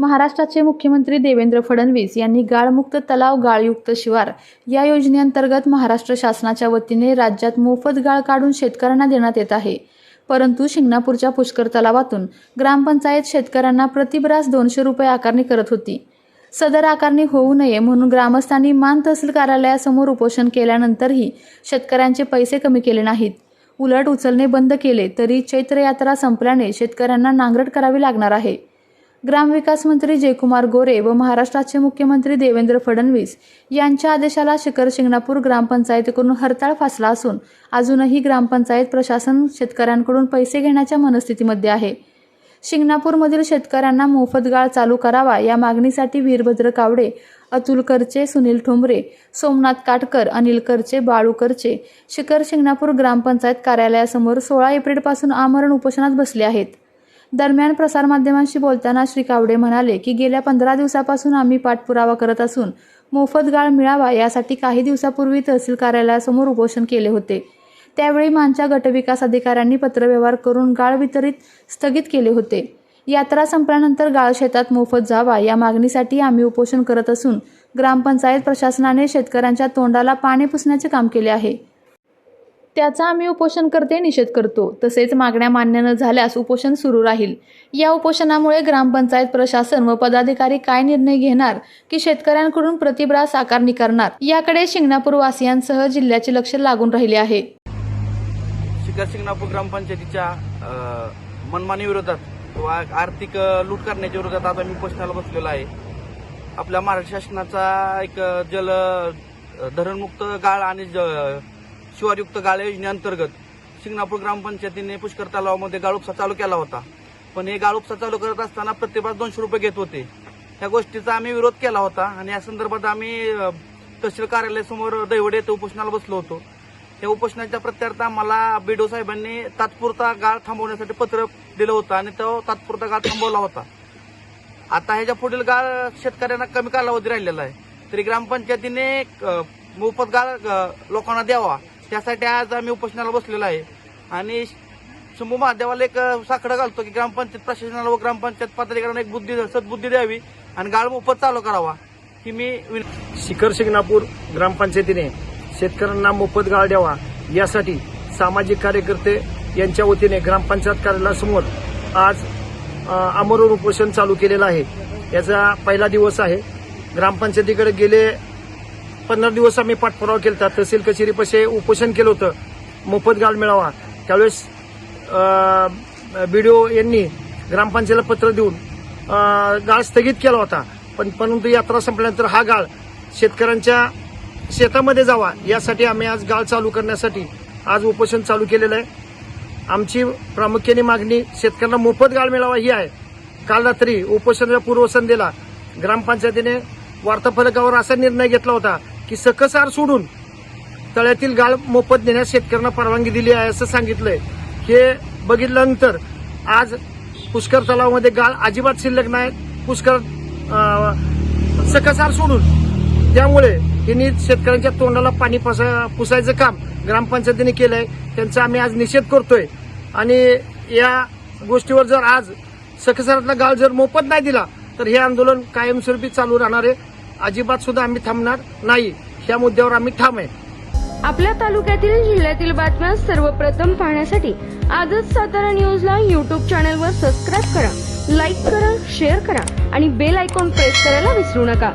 महाराष्ट्राचे मुख्यमंत्री देवेंद्र फडणवीस यांनी गाळमुक्त तलाव गाळयुक्त शिवार या योजनेअंतर्गत महाराष्ट्र शासनाच्या वतीने राज्यात मोफत गाळ काढून शेतकऱ्यांना देण्यात येत आहे. परंतु शिंगणापूरच्या पुष्कर तलावातून ग्रामपंचायत शेतकऱ्यांना प्रतिब्रास दोनशे रुपये आकारणी करत होती. सदर आकारणी होऊ नये म्हणून ग्रामस्थांनी मान तहसील कार्यालयासमोर उपोषण केल्यानंतरही शेतकऱ्यांचे पैसे कमी केले नाहीत. उलट उचलणे बंद केले तरी चैत्र यात्रा संपल्याने शेतकऱ्यांना नांगरट करावी लागणार आहे. ग्रामविकास मंत्री जयकुमार गोरे व महाराष्ट्राचे मुख्यमंत्री देवेंद्र फडणवीस यांच्या आदेशाला शिखर शिंगणापूर ग्रामपंचायतीकडून हरताळ फासला असून अजूनही ग्रामपंचायत प्रशासन शेतकऱ्यांकडून पैसे घेण्याच्या मनस्थितीमध्ये आहे. शिंगणापूरमधील शेतकऱ्यांना मोफत गाळ चालू करावा या मागणीसाठी वीरभद्र कावडे अतुल करचे सुनील ठोंबरे सोमनाथ काटकर अनिल करचे बाळू करचे शिखर शिंगणापूर ग्रामपंचायत कार्यालयासमोर सोळा एप्रिलपासून आमरण उपोषणात बसले आहेत. दरम्यान प्रसारमाध्यमांशी बोलताना श्री कावडे म्हणाले की गेल्या पंधरा दिवसापासून आम्ही पाठपुरावा करत असून मोफत गाळ मिळावा यासाठी काही दिवसापूर्वी तहसील कार्यालयासमोर उपोषण केले होते. त्यावेळी मानच्या गटविकास अधिकाऱ्यांनी पत्रव्यवहार करून गाळ वितरित स्थगित केले होते. यात्रा संपल्यानंतर गाळ शेतात मोफत जावा या मागणीसाठी आम्ही उपोषण करत असून ग्रामपंचायत प्रशासनाने शेतकऱ्यांच्या तोंडाला पाणी पुसण्याचे काम केले आहे. त्याचा आम्ही उपोषण करते निषेध करतो. तसेच मागण्या मान्य न झाल्यास उपोषण सुरू राहील. या उपोषणामुळे ग्रामपंचायत प्रशासन व पदाधिकारी काय निर्णय घेणार की शेतकऱ्यांकडून प्रतिब्रास आकारणी करणार याकडे शिंगणापूर वासियांसह जिल्ह्याचे लक्ष लागून राहिले आहे. शिंगणापूर ग्रामपंचायतीच्या मनमानी विरोधात किंवा आर्थिक लूट करण्याच्या विरोधात आता मी उपोषणाला बसलेलो आहे. आपल्या महाराष्ट्र शासनाचा एक जल धरणमुक्त गाळ आणि ज- शिवारयुक्त गाळ योजनेअंतर्गत शिंगणापूर ग्रामपंचायतीने पुष्कर तलावामध्ये गाळुपसा चालू केला होता. पण हे गाळुपसा चालू करत असताना प्रतिभास दोनशे रुपये घेत होते. या गोष्टीचा आम्ही विरोध केला होता आणि या संदर्भात आम्ही तहसील कार्यालयासमोर दैवडे येथे उपोषणाला बसलो होतो. या उपोषणाच्या प्रत्यार्थ आम्हाला बीडो साहेबांनी तात्पुरता गाळ थांबवण्यासाठी पत्र दिलं होतं आणि तो तात्पुरता गाळ थांबवला होता. आता ह्याच्या पुढील गाळ शेतकऱ्यांना कमी कालावधी राहिलेला आहे. तरी ग्रामपंचायतीने मोफत गाळ लोकांना द्यावा. त्यासाठी आज आम्ही उपोषणाला बसलेलो आहे. आणि शंभू महादेवाला एक साखडं साकडं घालतो की ग्रामपंचायत प्रशासनाला व ग्रामपंचायत पदाधिकाऱ्यांना एक बुद्धी सद्बुद्धी द्यावी आणि गाळ मोफत चालू करावा ही मी शिखर शिंगणापूर ग्रामपंचायतीने शेतकऱ्यांना मोफत गाळ द्यावा यासाठी सामाजिक कार्यकर्ते यांच्या वतीने ग्रामपंचायत कार्यालयासमोर आज अ, उपोषण चालू केलेलं आहे. याचा पहिला दिवस आहे. ग्रामपंचायतीकडे गेले पंधरा दिवस आम्ही पाठपुरावा केला तहसील कचेरीपाशी उपोषण केलं होतं. मोफत गाळ मिळावा. त्यावेळेस बीडीओ यांनी ग्रामपंचायतीला पत्र देऊन गाळ स्थगित केला होता. पण परंतु यात्रा संपल्यानंतर हा गाळ शेतकऱ्यांच्या शेतामध्ये जावा. यासाठी आम्ही आज गाळ चालू करण्यासाठी आज उपोषण चालू केलेलं आहे. आमची प्रामुख्याने मागणी शेतकऱ्यांना मोफत गाळ मिळावा ही आहे. काल रात्री उपोषणाच्या पूर्वसंध्येला ग्रामपंचायतीने वार्ताफलकावर असा निर्णय घेतला होता. की सकसार सोडून तळ्यातील गाळ मोफत देण्यास शेतकऱ्यांना परवानगी दिली आहे असं सांगितलंय. हे बघितल्यानंतर आज पुष्कर तलावामध्ये गाळ अजिबात शिल्लक नाही पुष्कर सकसार सोडून. त्यामुळे त्यांनी शेतकऱ्यांच्या तोंडाला पाणी पसा- पुसायचं काम ग्रामपंचायतीने केलंय. त्यांचा आम्ही आज निषेध करतोय. आणि या गोष्टीवर जर आज सकसारातला गाळ जर मोफत नाही दिला तर हे आंदोलन कायमस्वरूपी चालू राहणार आहे. अजिबात सुद्धा आम्ही थांबणार नाही. या मुद्द्यावर आम्ही ठाम आहे. आपल्या तालुक्यातील जिल्ह्यातील बातम्या सर्वप्रथम पाहण्यासाठी आजच सातारा न्यूजला यूट्यूब चॅनलवर सबस्क्राईब करा लाईक करा शेअर करा आणि बेल आयकॉन प्रेस करायला विसरू नका.